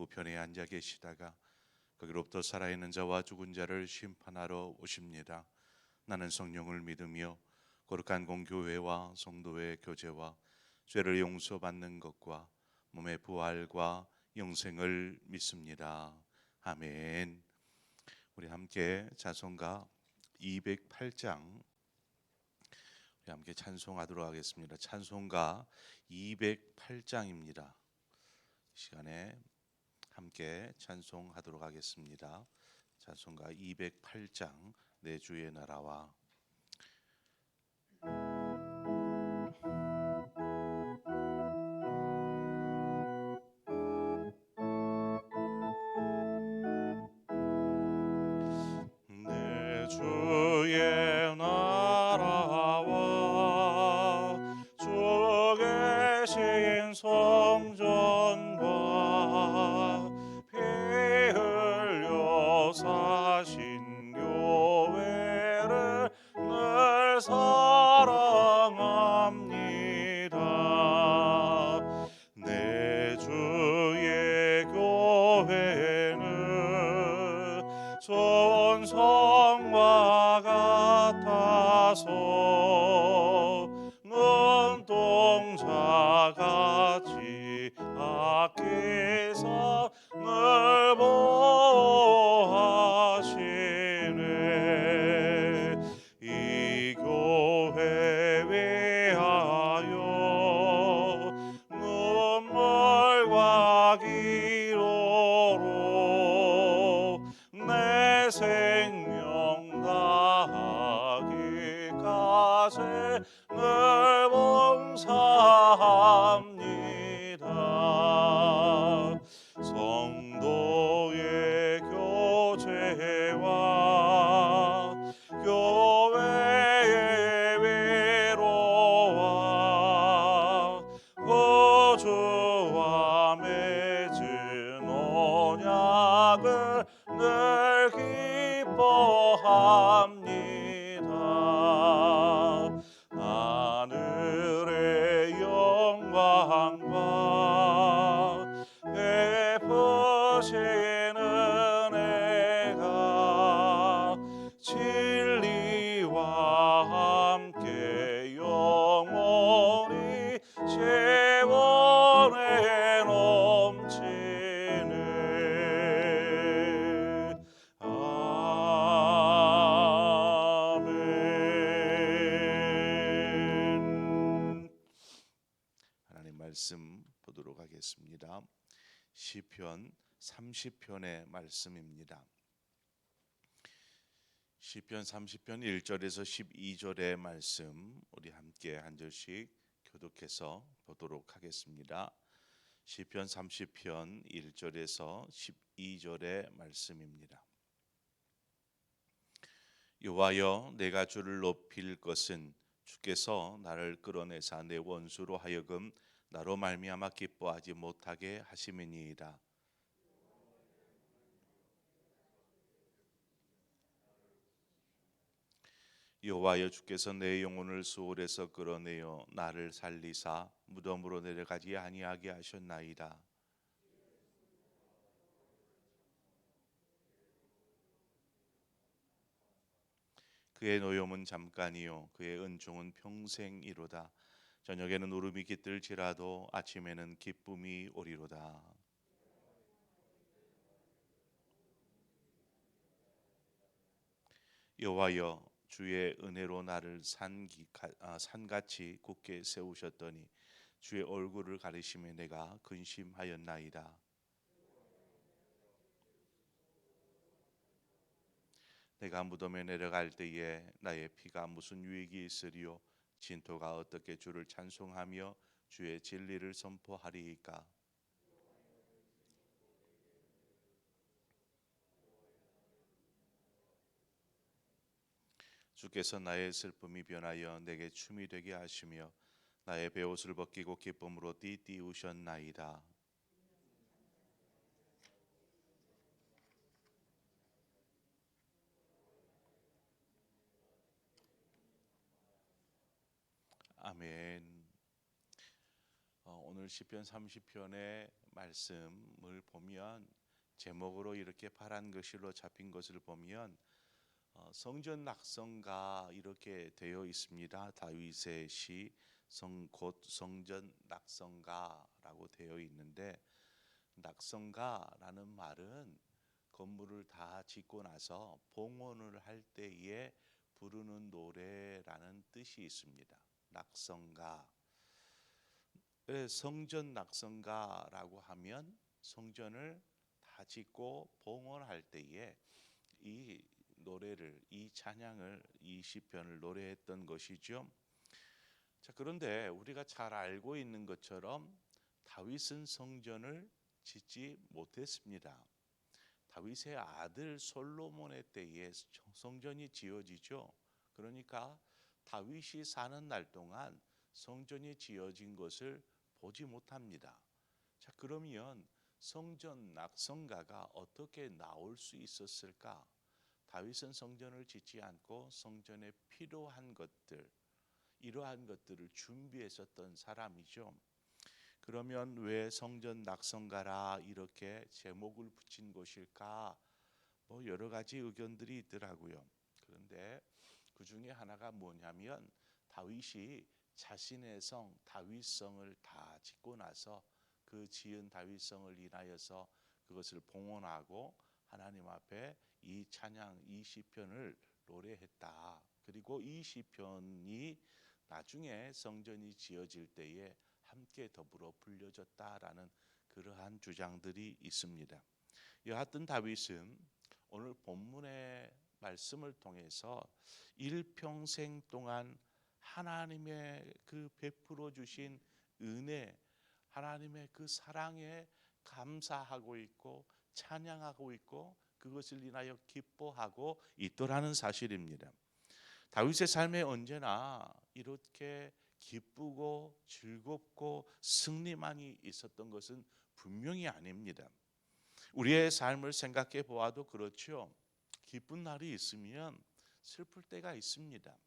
우편에 앉아 계시다가 거기로부터 살아있는 자와 죽은 자를 심판하러 오십니다. 나는 성령을 믿으며 거룩한 공교회와 성도의 교제와 죄를 용서받는 것과 몸의 부활과 영생을 믿습니다. 아멘. 우리 함께 자son가 208장 우리 함께 찬송하도록 하겠습니다. 찬송가 208장입니다. 시간에 함께 찬송하도록 하겠습니다. 찬송가 208장 내 주의 나라와 30편의 말씀입니다. 시편 30편 1절에서 12절의 말씀 우리 함께 한 절씩 교독해서 보도록 하겠습니다. 시편 30편 1절에서 12절의 말씀입니다. 여호와여 내가 주를 높일 것은 주께서 나를 끌어내사 내 원수로 하여금 나로 말미암아 기뻐하지 못하게 하심이니이다. 여호와여 주께서 내 영혼을 수월에서 끌어내어 나를 살리사 무덤으로 내려가지 아니하게 하셨나이다. 그의 노염은 잠깐이요 그의 은총은 평생이로다. 저녁에는 울음이 깃들지라도 아침에는 기쁨이 오리로다. 여호와여 주의 은혜로 나를 산기, 아, 산같이 굳게 세우셨더니 주의 얼굴을 가리심에 내가 근심하였나이다. 내가 무덤에 내려갈 때에 나의 피가 무슨 유익이 있으리요 진토가 어떻게 주를 찬송하며 주의 진리를 선포하리이까 주께서 나의 슬픔이 변하여 내게 춤이 되게 하시며 나의 베옷을 벗기고 기쁨으로 띠띠우셨나이다. 아멘. 어, 오늘 시편 30편의 말씀을 보면 제목으로 이렇게 파란 글씨로 잡힌 것을 보면 어, 성전 낙성가 이렇게 되어 있습니다. 다윗의 시 성 곧 성전 낙성가라고 되어 있는데 낙성가라는 말은 건물을 다 짓고 나서 봉헌을 할 때에 부르는 노래라는 뜻이 있습니다. 낙성가. 성전 낙성가라고 하면 성전을 다 짓고 봉헌할 때에 이 노래를 이 찬양을 이 시편을 노래했던 것이죠. 자, 그런데 우리가 잘 알고 있는 것처럼 다윗은 성전을 짓지 못했습니다. 다윗의 아들 솔로몬의 때에 성전이 지어지죠. 그러니까 다윗이 사는 날 동안 성전이 지어진 것을 보지 못합니다. 자, 그러면 성전 낙성가가 어떻게 나올 수 있었을까? 다윗은 성전을 짓지 않고 성전에 필요한 것들, 이러한 것들을 준비했었던 사람이죠. 그러면 왜 성전 낙성가라 이렇게 제목을 붙인 것일까? 뭐 여러 가지 의견들이 있더라고요. 그런데 그 중에 하나가 뭐냐면 다윗이 자신의 성 다윗성을 다 짓고 나서 그 지은 다윗성을 인하여서 그것을 봉헌하고 하나님 앞에 이 찬양 이 시편을 노래했다. 그리고 이 시편이 나중에 성전이 지어질 때에 함께 더불어 불려졌다라는 그러한 주장들이 있습니다. 여하튼 다윗은 오늘 본문의 말씀을 통해서 일평생 동안 하나님의 그 베풀어 주신 은혜, 하나님의 그 사랑에 감사하고 있고 찬양하고 있고 그것을 인하여 기뻐하고 있더라는 사실입니다. 다윗의 삶에 언제나 이렇게 기쁘고 즐겁고 승리만이 있었던 것은 분명히 아닙니다. 우리의 삶을 생각해 보아도 그렇죠. 기쁜 날이 있으면 슬플 때가 있습니다.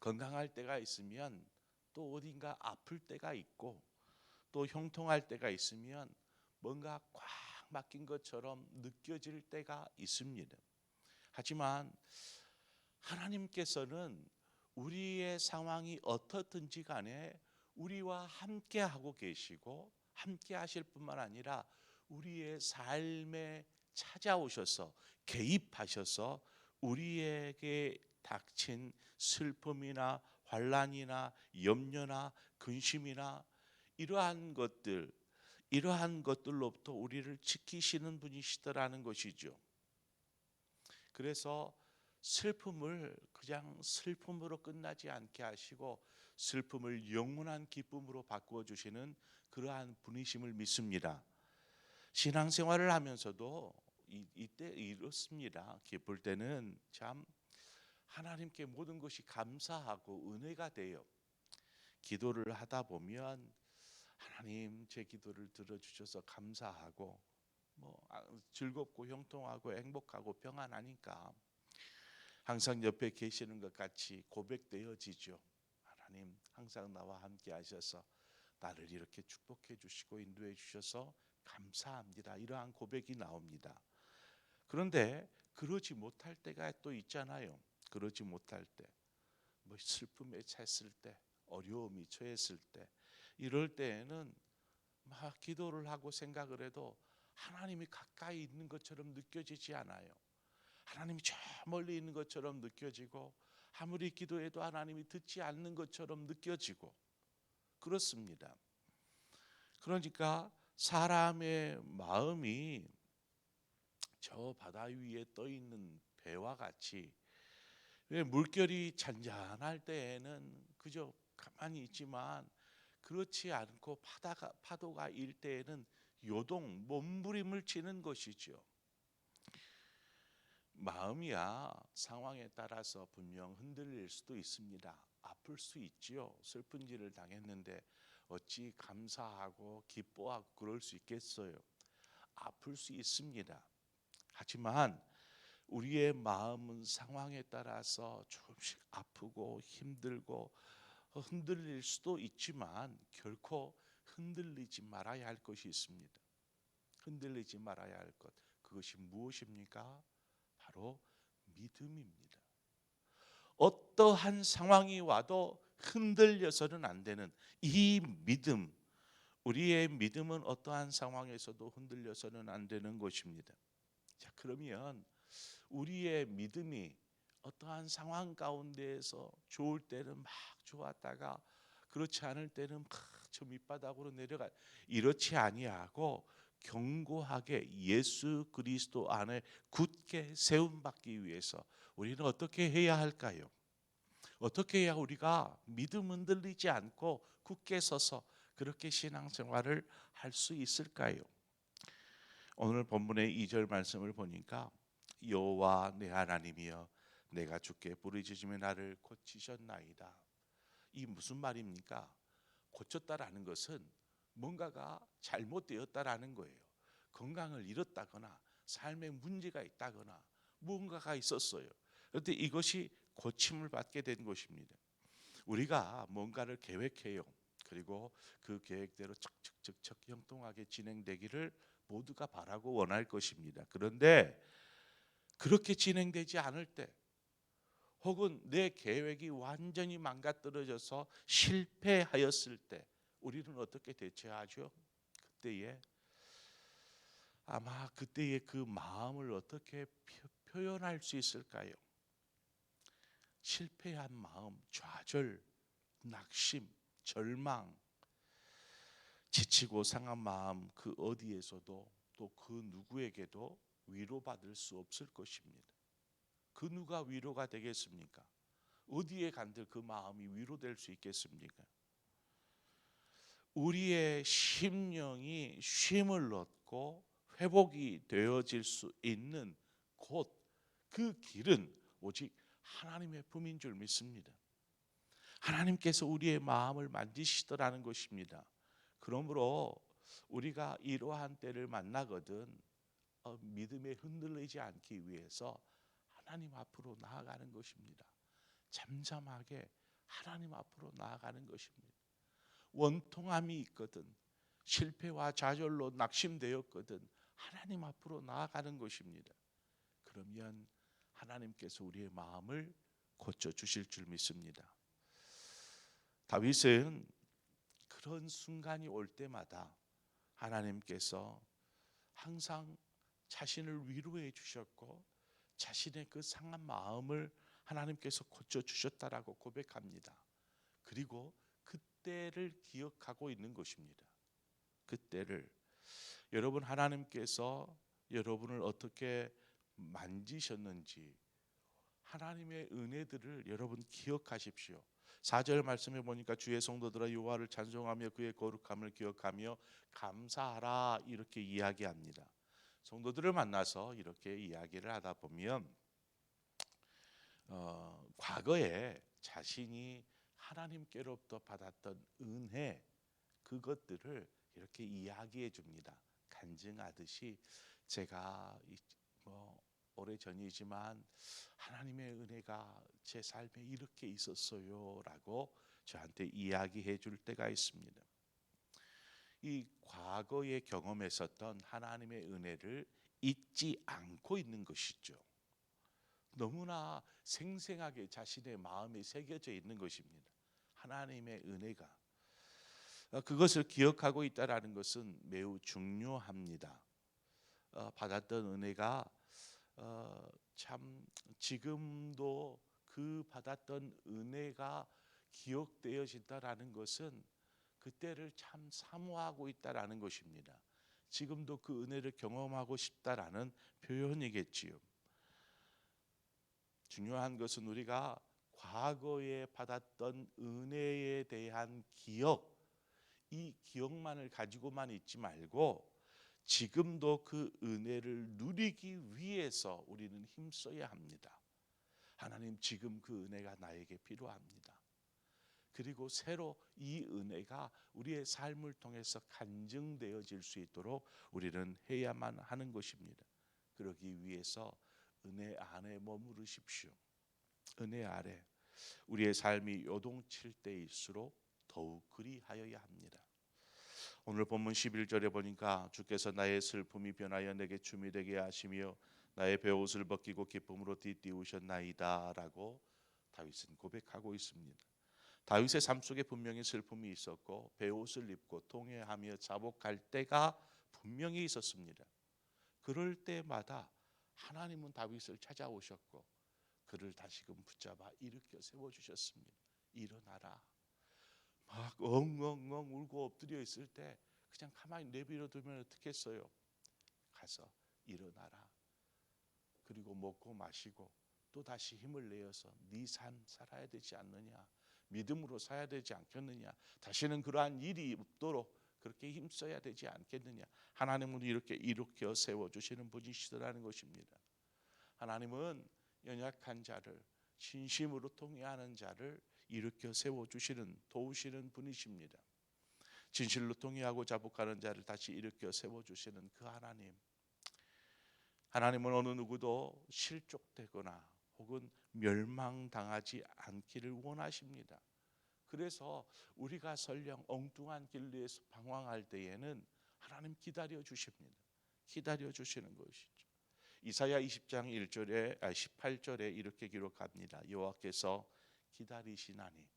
건강할 때가 있으면 또 어딘가 아플 때가 있고 또 형통할 때가 있으면 뭔가 꽉 막힌 것처럼 느껴질 때가 있습니다. 하지만 하나님께서는 우리의 상황이 어떻든지 간에 우리와 함께 하고 계시고 함께 하실 뿐만 아니라 우리의 삶에 찾아오셔서 개입하셔서 우리에게 닥친 슬픔이나 환란이나 염려나 근심이나 이러한 것들 이러한 것들로부터 우리를 지키시는 분이시더라는 것이죠. 그래서 슬픔을 그냥 슬픔으로 끝나지 않게 하시고 슬픔을 영원한 기쁨으로 바꾸어 주시는 그러한 분이심을 믿습니다. 신앙생활을 하면서도 이, 이때 이렇습니다. 기쁠 때는 참 하나님께 모든 것이 감사하고 은혜가 돼요. 기도를 하다 보면 하나님 제 기도를 들어주셔서 감사하고 뭐 아, 즐겁고 형통하고 행복하고 평안하니까 항상 옆에 계시는 것 같이 고백되어지죠. 하나님 항상 나와 함께 하셔서 나를 이렇게 축복해 주시고 인도해 주셔서 감사합니다. 이러한 고백이 나옵니다. 그런데 그러지 못할 때가 또 있잖아요. 그러지 못할 때, 뭐 슬픔에 찼을 때, 어려움이 처했을 때, 이럴 때에는 막 기도를 하고 생각을 해도 하나님이 가까이 있는 것처럼 느껴지지 않아요. 하나님이 저 멀리 있는 것처럼 느껴지고 아무리 기도해도 하나님이 듣지 않는 것처럼 느껴지고 그렇습니다. 그러니까 사람의 마음이 저 바다 위에 떠 있는 배와 같이 왜 물결이 잔잔할 때에는 그저 가만히 있지만 그렇지 않고 파다가, 파도가 일 때에는 요동 몸부림을 치는 것이죠. 마음이야 상황에 따라서 분명 흔들릴 수도 있습니다. 아플 수 있지요. 슬픈 일을 당했는데 어찌 감사하고 기뻐하고 그럴 수 있겠어요. 아플 수 있습니다. 하지만 우리의 마음은 상황에 따라서 조금씩 아프고 힘들고 흔들릴 수도 있지만 결코 흔들리지 말아야 할 것이 있습니다. 흔들리지 말아야 할 것. 그것이 무엇입니까? 바로 믿음입니다. 어떠한 상황이 와도 흔들려서는 안 되는 이 믿음. 우리의 믿음은 어떠한 상황에서도 흔들려서는 안 되는 것입니다. 자, 그러면 우리의 믿음이 어떠한 상황 가운데에서 좋을 때는 막 좋았다가 그렇지 않을 때는 막 저 밑바닥으로 내려가 이렇지 아니하고 견고하게 예수 그리스도 안에 굳게 세움 받기 위해서 우리는 어떻게 해야 할까요? 어떻게 해야 우리가 믿음 흔들리지 않고 굳게 서서 그렇게 신앙생활을 할 수 있을까요? 오늘 본문의 2절 말씀을 보니까 여호와 내 하나님이여 내가 주께 부르짖으며 나를 고치셨나이다. 이 무슨 말입니까? 고쳤다라는 것은 뭔가가 잘못되었다라는 거예요. 건강을 잃었다거나 삶에 문제가 있다거나 무언가가 있었어요. 그런데 이것이 고침을 받게 된 것입니다. 우리가 뭔가를 계획해요. 그리고 그 계획대로 척척척척 형통하게 진행되기를 모두가 바라고 원할 것입니다. 그런데 그렇게 진행되지 않을 때 혹은 내 계획이 완전히 망가뜨려져서 실패하였을 때 우리는 어떻게 대처하죠? 그때에 아마 그때의 그 마음을 어떻게 표현할 수 있을까요? 실패한 마음, 좌절, 낙심, 절망, 지치고 상한 마음 그 어디에서도 또 그 누구에게도 위로받을 수 없을 것입니다. 그 누가 위로가 되겠습니까? 어디에 간들 그 마음이 위로될 수 있겠습니까? 우리의 심령이 쉼을 얻고 회복이 되어질 수 있는 곳 그 길은 오직 하나님의 품인 줄 믿습니다. 하나님께서 우리의 마음을 만지시더라는 것입니다. 그러므로 우리가 이러한 때를 만나거든 어, 믿음에 흔들리지 않기 위해서 하나님 앞으로 나아가는 것입니다. 잠잠하게 하나님 앞으로 나아가는 것입니다. 원통함이 있거든 실패와 좌절로 낙심되었거든 하나님 앞으로 나아가는 것입니다. 그러면 하나님께서 우리의 마음을 고쳐 주실 줄 믿습니다. 다윗은 그런 순간이 올 때마다 하나님께서 항상 자신을 위로해 주셨고 자신의 그 상한 마음을 하나님께서 고쳐 주셨다라고 고백합니다. 그리고 그때를 기억하고 있는 것입니다. 그때를 여러분 하나님께서 여러분을 어떻게 만지셨는지 하나님의 은혜들을 여러분 기억하십시오. 4절 말씀해 보니까 주의 성도들아 여호와를 찬송하며 그의 거룩함을 기억하며 감사하라 이렇게 이야기합니다. 성도들을 만나서 이렇게 이야기를 하다 보면 어, 과거에 자신이 하나님께로부터 받았던 은혜 그것들을 이렇게 이야기해 줍니다. 간증하듯이 제가 뭐 오래 전이지만 하나님의 은혜가 제 삶에 이렇게 있었어요라고 저한테 이야기해 줄 때가 있습니다. 이 과거에 경험했었던 하나님의 은혜를 잊지 않고 있는 것이죠. 너무나 생생하게 자신의 마음에 새겨져 있는 것입니다. 하나님의 은혜가 어, 그것을 기억하고 있다라는 것은 매우 중요합니다. 어, 받았던 은혜가 어, 참 지금도 그 받았던 은혜가 기억되어진다라는 것은 그때를 참 사모하고 있다라는 것입니다. 지금도 그 은혜를 경험하고 싶다라는 표현이겠지요. 중요한 것은 우리가 과거에 받았던 은혜에 대한 기억, 이 기억만을 가지고만 있지 말고 지금도 그 은혜를 누리기 위해서 우리는 힘써야 합니다. 하나님 지금 그 은혜가 나에게 필요합니다. 그리고 새로 이 은혜가 우리의 삶을 통해서 간증되어질 수 있도록 우리는 해야만 하는 것입니다. 그러기 위해서 은혜 안에 머무르십시오. 은혜 아래 우리의 삶이 요동칠 때일수록 더욱 그리하여야 합니다. 오늘 본문 11절에 보니까 주께서 나의 슬픔이 변하여 내게 춤이 되게 하시며 나의 베옷을 벗기고 기쁨으로 띠띠우셨나이다라고 다윗은 고백하고 있습니다. 다윗의 삶 속에 분명히 슬픔이 있었고 베옷을 입고 통회하며 자복할 때가 분명히 있었습니다. 그럴 때마다 하나님은 다윗을 찾아오셨고 그를 다시금 붙잡아 일으켜 세워 주셨습니다. 일어나라. 막 엉엉엉 울고 엎드려 있을 때 그냥 가만히 내버려 두면 어떻겠어요? 가서 일어나라. 그리고 먹고 마시고 또 다시 힘을 내어서 네 삶 살아야 되지 않느냐? 믿음으로 살아야 되지 않겠느냐? 다시는 그러한 일이 없도록 그렇게 힘써야 되지 않겠느냐? 하나님은 이렇게 일으켜 세워 주시는 분이시더라는 것입니다. 하나님은 연약한 자를 진심으로 통해하는 자를 일으켜 세워 주시는 도우시는 분이십니다. 진실로 통해하고 자복하는 자를 다시 일으켜 세워 주시는 그 하나님. 하나님은 어느 누구도 실족되거나 혹은 멸망당하지 않기를 원하십니다. 그래서 우리가 설령 엉뚱한 길로에서 방황할 때에는 하나님 기다려 주십니다. 기다려 주시는 것이죠. 이사야 20장 1절에 아 18절에 이렇게 기록합니다. 여호와께서 기다리시나니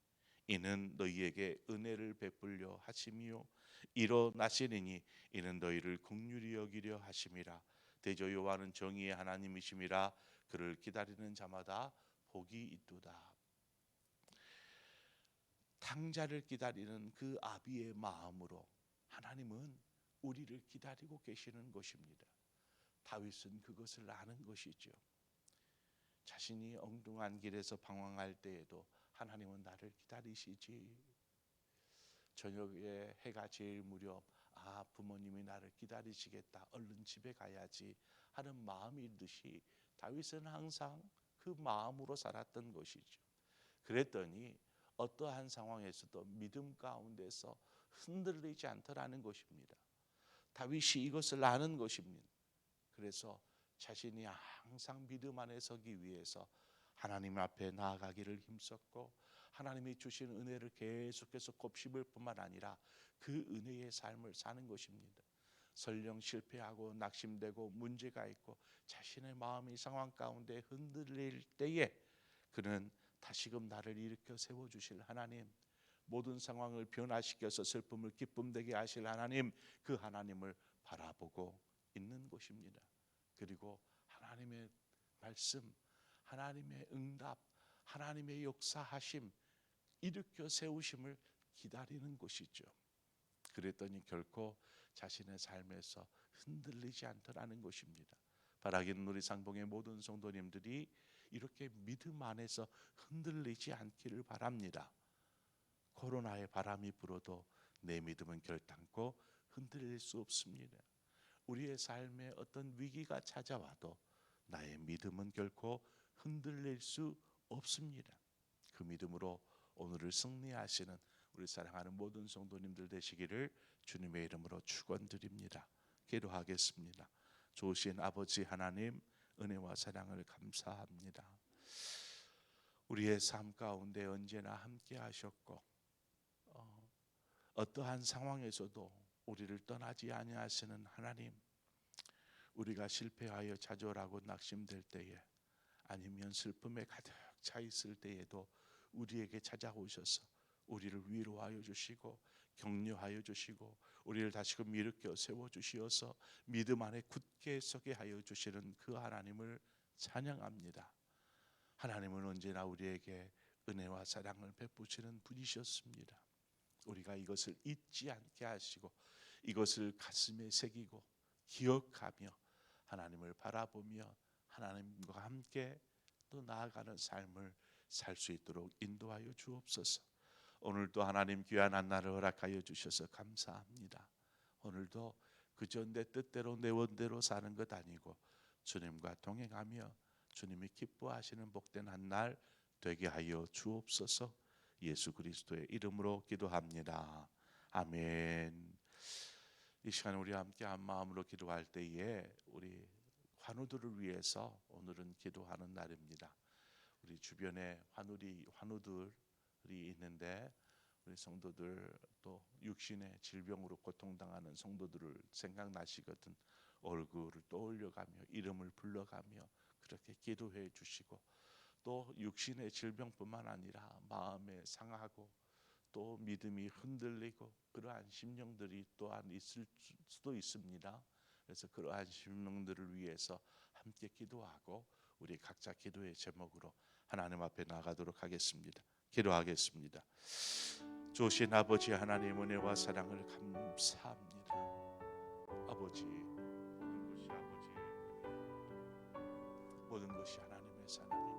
이는 너희에게 은혜를 베풀려 하심이요 일어나시리니 이는 너희를 긍휼히 여기려 하심이라 대저 여호와는 정의의 하나님이심이라 그를 기다리는 자마다 복이 있도다. 탕자를 기다리는 그 아비의 마음으로 하나님은 우리를 기다리고 계시는 것입니다. 다윗은 그것을 아는 것이죠. 자신이 엉뚱한 길에서 방황할 때에도 하나님은 나를 기다리시지. 저녁에 해가 제일 무렵 아 부모님이 나를 기다리시겠다 얼른 집에 가야지 하는 마음이 듯이 다윗은 항상 그 마음으로 살았던 것이죠. 그랬더니 어떠한 상황에서도 믿음 가운데서 흔들리지 않더라는 것입니다. 다윗이 이것을 아는 것입니다. 그래서 자신이 항상 믿음 안에 서기 위해서 하나님 앞에 나아가기를 힘썼고 하나님이 주신 은혜를 계속해서 곱씹을 뿐만 아니라 그 은혜의 삶을 사는 것입니다. 설령 실패하고 낙심되고 문제가 있고 자신의 마음이 상황 가운데 흔들릴 때에 그는 다시금 나를 일으켜 세워 주실 하나님 모든 상황을 변화시켜서 슬픔을 기쁨 되게 하실 하나님 그 하나님을 바라보고 있는 것입니다. 그리고 하나님의 말씀, 하나님의 응답, 하나님의 역사하심 일으켜 세우심을 기다리는 것이죠. 그랬더니 결코 자신의 삶에서 흔들리지 않더라는 것입니다. 바라기는 우리 상봉의 모든 성도님들이 이렇게 믿음 안에서 흔들리지 않기를 바랍니다. 코로나의 바람이 불어도 내 믿음은 결단코 흔들릴 수 없습니다. 우리의 삶에 어떤 위기가 찾아와도 나의 믿음은 결코 흔들릴 수 없습니다. 그 믿음으로 오늘을 승리하시는 우리 사랑하는 모든 성도님들 되시기를 주님의 이름으로 축원드립니다. 기도하겠습니다. 좋으신 아버지 하나님 은혜와 사랑을 감사합니다. 우리의 삶 가운데 언제나 함께 하셨고 어, 어떠한 상황에서도 우리를 떠나지 아니하시는 하나님 우리가 실패하여 좌절하고 낙심될 때에 아니면 슬픔에 가득 차 있을 때에도 우리에게 찾아오셔서 우리를 위로하여 주시고 격려하여 주시고 우리를 다시금 일으켜 세워 주시어서 믿음 안에 굳게 서게 하여 주시는 그 하나님을 찬양합니다. 하나님은 언제나 우리에게 은혜와 사랑을 베푸시는 분이셨습니다. 우리가 이것을 잊지 않게 하시고 이것을 가슴에 새기고 기억하며 하나님을 바라보며 하나님과 함께 또 나아가는 삶을 살 수 있도록 인도하여 주옵소서. 오늘도 하나님 귀한 한날을 허락하여 주셔서 감사합니다. 오늘도 그저 내 뜻대로 내 원대로 사는 것 아니고 주님과 동행하며 주님이 기뻐하시는 복된 한 날 되게 하여 주옵소서. 예수 그리스도의 이름으로 기도합니다. 아멘. 이 시간 우리 함께 한 마음으로 기도할 때에 우리 환우들을 위해서 오늘은 기도하는 날입니다. 우리 주변에 환우리 환우들이 있는데 우리 성도들 또 육신의 질병으로 고통당하는 성도들을 생각나시거든 얼굴을 떠올려가며 이름을 불러가며 그렇게 기도해 주시고 또 육신의 질병뿐만 아니라 마음에 상하고 또 믿음이 흔들리고 그러한 심령들이 또한 있을 수도 있습니다. 그래서 그러한 심령들을 위해서 함께 기도하고 우리 각자 기도의 제목으로 하나님 앞에 나가도록 하겠습니다. 기도하겠습니다. 조신 아버지 하나님 은혜와 사랑을 감사합니다. 아버지 모든 것이 아버지의 은혜, 모든 것이 하나님의 사랑입니다.